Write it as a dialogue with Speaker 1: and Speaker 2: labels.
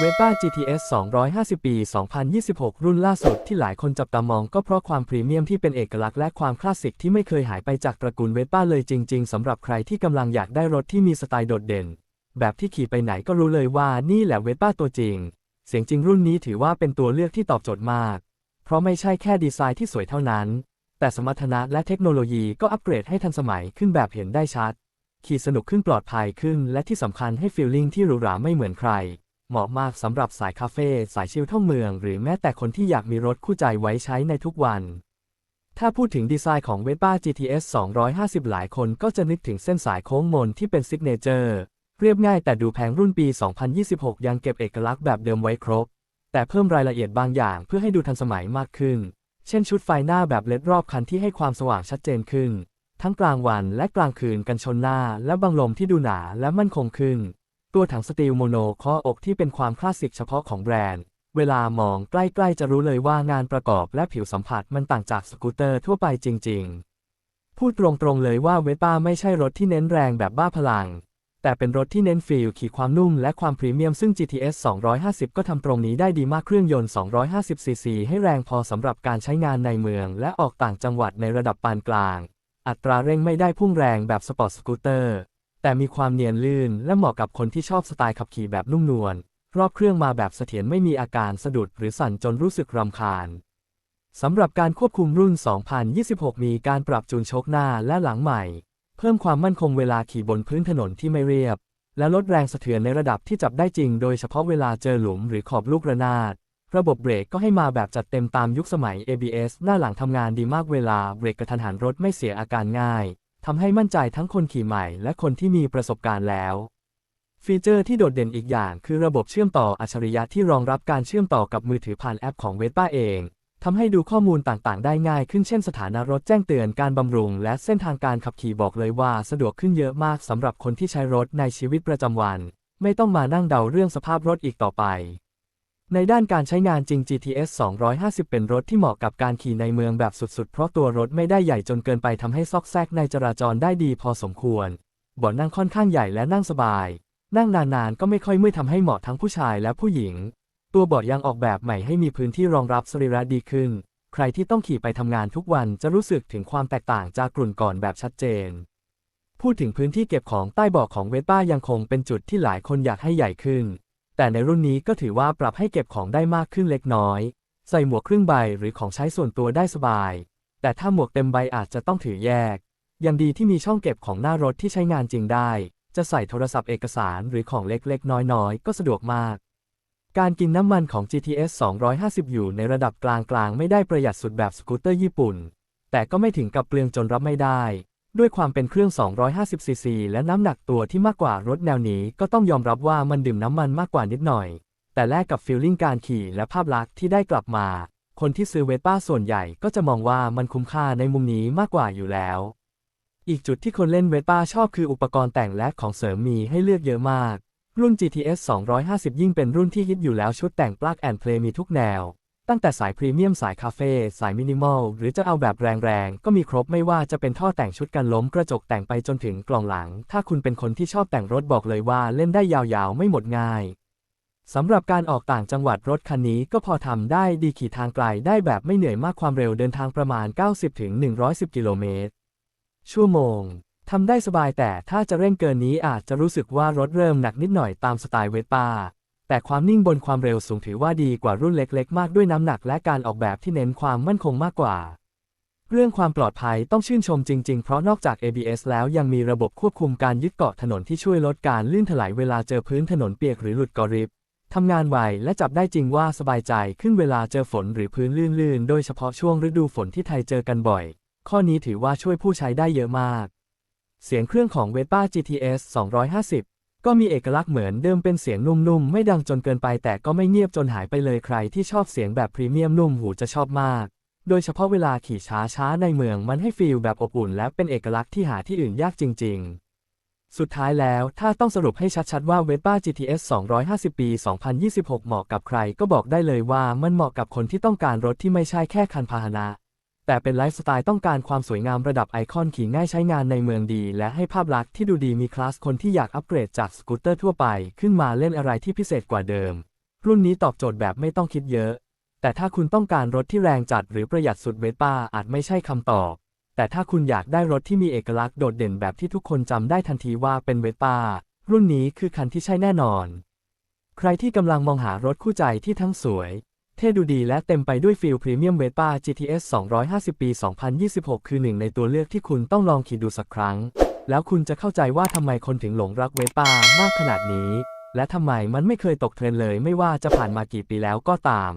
Speaker 1: เวป้า GTS 250 ปี 2026 รุ่นล่าสุดที่หลายคนจับตามองก็เพราะความพรีเมียมที่เป็นเอกลักษณ์และความคลาสสิกที่ไม่เคยหายไปจากตระกูลเวป้าเลยจริง ๆสำหรับใครที่กำลังอยากได้รถที่มีสไตล์โดดเด่น แบบที่ขี่ไปไหนก็รู้เลยว่านี่แหละเวป้าตัวจริง เสียงจริงรุ่นนี้ถือว่าเป็นตัวเลือกที่ตอบโจทย์มาก เพราะไม่ใช่แค่ดีไซน์ที่สวยเท่านั้น แต่สมรรถนะและเทคโนโลยีก็อัปเกรดให้ทันสมัยขึ้นแบบเห็นได้ชัด ขี่สนุกขึ้นปลอดภัยขึ้น และที่สำคัญให้ฟีลลิ่งที่หรูหราไม่เหมือนใคร เหมาะมากสำหรับสายคาเฟ่สายชิลท่องเมือง หรือแม้แต่คนที่อยากมีรถคู่ใจไว้ใช้ในทุกวัน ถ้าพูดถึงดีไซน์ของ Vespa GTS 250 หลายคนก็จะนึกถึงเส้นสายโค้งมนที่เป็นซิกเนเจอร์ เรียบง่ายแต่ดูแพงรุ่นปี 2026 ยังเก็บเอกลักษณ์แบบเดิมไว้ครบ แต่เพิ่มรายละเอียดบางอย่างเพื่อให้ดูทันสมัยมากขึ้น เช่นชุดไฟหน้าแบบเล็ดรอบคันที่ให้ความสว่างชัดเจนขึ้น ทั้งกลางวันและกลางคืนกันชนหน้าและบังลมที่ดูหนาและมั่นคงขึ้น ตัวถังสตีลโมโนข้ออกที่เป็นความคลาสสิกเฉพาะของแบรนด์ เวลามองใกล้ๆจะรู้เลยว่างานประกอบและผิวสัมผัสมันต่างจากสกูตเตอร์ทั่วไปจริง ๆ พูดตรงๆเลยว่าเวป้าไม่ใช่รถที่เน้นแรงแบบบ้าพลัง แต่เป็นรถที่เน้นฟีลขี่ความนุ่มและความพรีเมียมซึ่ง GTS 250 ก็ทำตรงนี้ได้ดีมากเครื่องยนต์ 250ซีซีให้แรงพอสำหรับการใช้งานในเมือง และออกต่างจังหวัดในระดับปานกลาง อัตราเร่งไม่ได้พุ่งแรงแบบสปอร์ตสกูตเตอร์ แต่มีความเนียนลื่นและเหมาะกับคนที่ชอบสไตล์ขับขี่แบบนุ่มนวล รอบเครื่องมาแบบเสถียรไม่มีอาการสะดุดหรือสั่นจนรู้สึกรำคาญ สำหรับการควบคุมรุ่น 2026 มีการปรับจูนโชคหน้าและหลังใหม่ เพิ่มความมั่นคงเวลาขี่บนพื้นถนนที่ไม่เรียบ และลดแรงสะเทือนในระดับที่จับได้จริง โดยเฉพาะเวลาเจอหลุมหรือขอบลูกระนาด ระบบเบรกก็ให้มาแบบจัดเต็มตามยุคสมัย ABS หน้าหลังทำงานดีมากเวลาเบรกกระทันหันรถไม่เสียอาการง่าย ทำให้มั่นใจทั้งคนขี่ใหม่และคนที่มีประสบการณ์แล้ว ฟีเจอร์ที่โดดเด่นอีกอย่างคือระบบเชื่อมต่ออัจฉริยะที่รองรับการเชื่อมต่อกับมือถือผ่านแอปของเวสป้าเองทำให้ดูข้อมูลต่างๆ ได้ง่ายขึ้นเช่นสถานะรถแจ้งเตือนการบำรุง และเส้นทางการขับขี่บอกเลยว่าสะดวกขึ้นเยอะมากสำหรับคนที่ใช้รถในชีวิตประจำวัน ไม่ต้องมานั่งเดาเรื่องสภาพรถอีกต่อไป ในด้านการใช้งานจริง GTS 250 เป็นรถที่เหมาะกับการขี่ในเมืองแบบสุดๆ เพราะตัวรถไม่ได้ใหญ่จนเกินไปทำให้ซอกแซกในจราจรได้ดีพอสมควรเบาะนั่งค่อนข้างใหญ่และนั่งสบาย นั่งนานๆ ก็ไม่ค่อยเมื่อยทำให้เหมาะทั้งผู้ชายและผู้หญิง ตัวเบาะยังออกแบบใหม่ให้มีพื้นที่รองรับสรีระดีขึ้น ใครที่ต้องขี่ไปทำงานทุกวันจะรู้สึกถึงความแตกต่างจากกลุ่นก่อนแบบชัดเจน พูดถึงพื้นที่เก็บของใต้เบาะของเวสป้ายังคงเป็นจุดที่หลายคนอยากให้ใหญ่ขึ้น แต่ในรุ่นนี้ก็ถือว่าปรับให้เก็บของได้มากขึ้นเล็กน้อย ใส่หมวกครึ่งใบหรือของใช้ส่วนตัวได้สบาย แต่ถ้าหมวกเต็มใบอาจจะต้องถือแยก ยังดีที่มีช่องเก็บของหน้ารถที่ใช้งานจริงได้ จะใส่โทรศัพท์เอกสารหรือของเล็กๆ น้อยๆ ก็สะดวกมาก การกินน้ำมันของ GTS 250 อยู่ในระดับกลางๆ ไม่ได้ประหยัดสุดแบบสกูตเตอร์ญี่ปุ่น แต่ก็ไม่ถึงกับเปลืองจนรับไม่ได้ ด้วยความเป็นเครื่อง 250ซีซีและน้ำหนักตัวที่มากกว่ารถแนวนี้ ก็ต้องยอมรับว่ามันดื่มน้ำมันมากกว่านิดหน่อย แต่แลกกับฟีลลิ่งการขี่และภาพลักษณ์ที่ได้กลับมา คนที่ซื้อเวสป้าส่วนใหญ่ก็จะมองว่ามันคุ้มค่าในมุมนี้มากกว่าอยู่แล้ว อีกจุดที่คนเล่นเวสป้าชอบคืออุปกรณ์แต่งและของเสริมมีให้เลือกเยอะมาก รุ่น GTS 250 ยิ่งเป็นรุ่นที่ฮิตอยู่แล้วชุดแต่ง Plug and Play มีทุกแนว ตั้งแต่สายพรีเมียมสายคาเฟ่สายมินิมอลหรือจะเอาแบบแรงๆ ก็มีครบไม่ว่าจะเป็นท่อแต่งชุดกันล้มกระจกแต่งไปจนถึงกล่องหลัง ถ้าคุณเป็นคนที่ชอบแต่งรถบอกเลยว่าเล่นได้ยาวๆ ไม่หมดง่ายสำหรับการออกต่างจังหวัดรถคันนี้ก็พอทำได้ดีขี่ทางไกลได้แบบไม่เหนื่อยมากความเร็วเดินทางประมาณ 90-110 กิโลเมตรชั่วโมงทำได้สบายแต่ถ้าจะเร่งเกินนี้อาจจะรู้สึกว่ารถเริ่มหนักนิดหน่อยตามสไตล์เวสป้า แต่ความนิ่งบนความเร็วสูงถือว่าดีกว่ารุ่นเล็กๆ มากด้วยน้ำหนักและการออกแบบที่เน้นความมั่นคงมากกว่า เรื่องความปลอดภัยต้องชื่นชมจริง ๆ เพราะนอกจาก ABS แล้วยังมีระบบควบคุมการยึดเกาะถนนที่ช่วยลดการลื่นถลายเวลาเจอพื้นถนนเปียกหรือหลุดกริบทำงานไวและจับได้จริงว่าสบายใจขึ้นเวลาเจอฝนหรือพื้นลื่นๆ โดยเฉพาะช่วงฤดูฝนที่ไทยเจอกันบ่อย ข้อนี้ถือว่าช่วยผู้ใช้ได้เยอะมาก เสียงเครื่องของ Vespa GTS 250 ก็มีเอกลักษณ์เหมือนเดิมเป็นเสียงนุ่มๆ ไม่ดังจนเกินไปแต่ก็ไม่เงียบจนหายไปเลยใครที่ชอบเสียงแบบพรีเมียมนุ่มหูจะชอบมาก โดยเฉพาะเวลาขี่ช้าๆ ในเมืองมันให้ฟีลแบบอบอุ่นและเป็นเอกลักษณ์ที่หาที่อื่นยากจริง ๆ สุดท้ายแล้วถ้าต้องสรุปให้ชัดๆว่า Vespa GTS 250 ปี 2026 เหมาะกับใครก็บอกได้เลยว่ามันเหมาะกับคนที่ต้องการรถที่ไม่ใช่แค่คันพาหนะ แต่เป็นไลฟ์สไตล์ต้องการความสวยงามระดับไอคอนขี่ง่ายใช้งานในเมืองดี และให้ภาพลักษณ์ที่ดูดีมีคลาสคนที่อยากอัปเกรดจากสกูตเตอร์ทั่วไป ขึ้นมาเล่นอะไรที่พิเศษกว่าเดิม รุ่นนี้ตอบโจทย์แบบไม่ต้องคิดเยอะ แต่ถ้าคุณต้องการรถที่แรงจัดหรือประหยัดสุดเวป้าอาจไม่ใช่คำตอบ แต่ถ้าคุณอยากได้รถที่มีเอกลักษณ์โดดเด่นแบบที่ทุกคนจำได้ทันทีว่าเป็นเวป้ารุ่นนี้คือคันที่ใช่แน่นอน ใครที่กำลังมองหารถคู่ใจที่ทั้งสวย เท่ดูดีและเต็มไปด้วยฟิลพรีเมียมเวป้า GTS 250 ปี 2026 คือหนึ่งในตัวเลือกที่คุณต้องลองขี่ดูสักครั้ง แล้วคุณจะเข้าใจว่าทำไมคนถึงหลงรักเวป้ามากขนาดนี้ และทำไมมันไม่เคยตกเทรนเลยไม่ว่าจะผ่านมากี่ปีแล้วก็ตาม